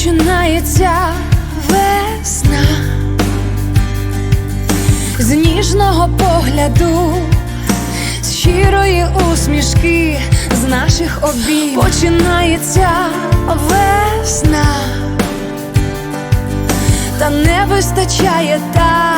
починається весна. З ніжного погляду, з щирої усмішки, з наших обійм починається весна, та не вистачає так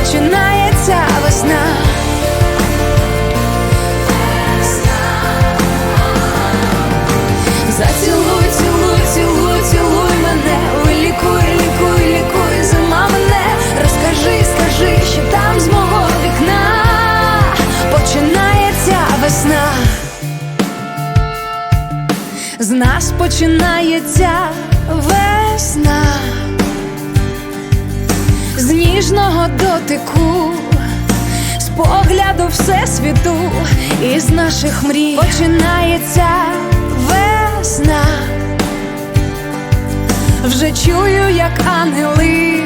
Починається весна. Зацілуй, цілуй, цілуй, цілуй мене, вилікуй, лікуй, лікуй, зима мене. Розкажи, скажи, що там з мого вікна починається весна. З нас починається ніжного дотику, з погляду всесвіту, із наших мрій починається весна. Вже чую, як ангели